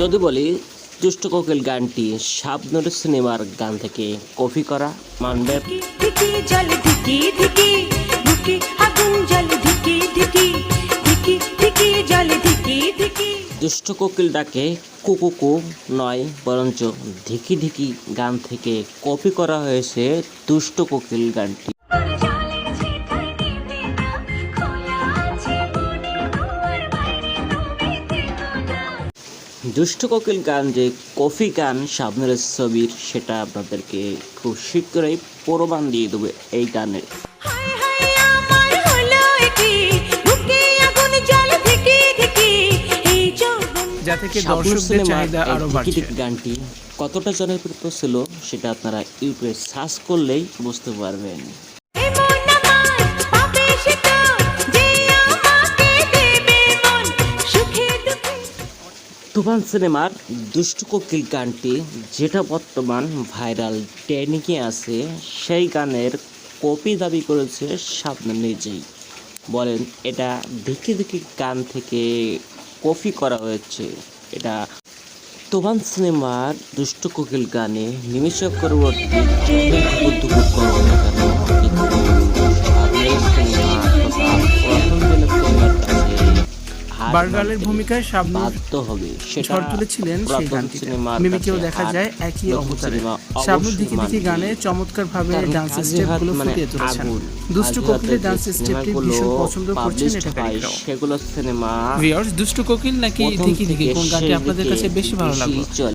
যদি বলি দুষ্ট কোকিল গানটি শাবনুর সিনেমার গান থেকে কপি করা মানবে। দুষ্ট কোকিল ডাকে কুকুকু নয় বরঞ্চ ধিকি ধিকি গান থেকে কপি করা হয়েছে দুষ্ট কোকিল গানটি। দুষ্ট কোকিল গান যে কফি গান শাবনুরের ছবির সেটা আপনাদেরকে খুব শীঘ্রই প্রমাণ দিয়ে দেবে এই গানের। শাবনুর গানটি কতটা জনপ্রিয় ছিল সেটা আপনারা ইউটিউবে সার্চ করলেই বুঝতে পারবেন। তুফান সিনেমার দুষ্ট কোকিল গানটি যেটা বর্তমান ভাইরাল ট্রেনিংয়ে আছে, সেই গানের কপি দাবি করেছে শাবনাম নিজেই। বলেন, এটা দেখে দেখে গান থেকে কপি করা হয়েছে। এটা তুফান সিনেমার দুষ্ট কোকিল গানে নিমিষ পরবর্তী বার্গালের ভূমিকায় শাবনূর ঝড় তুলেছিলেন সেই গানটি মিমিকেও দেখা যায় একই অবতারে। শাবনূর দিকে দিকে গানে চমৎকার ভাবে ডান্স কাজী স্টেপ হাতগুলো মানে ফুটিয়ে তুলেছেন। দুষ্টু কোকিলের ডান্স স্টেপটি ভীষণ পছন্দ করছেন এটা সেগুলো সিনেমা ভিউয়ার্স দুষ্টু কোকিল নাকি দিকে ধিকি কোন গানটি আপনাদের কাছে বেশি ভালো লাগল।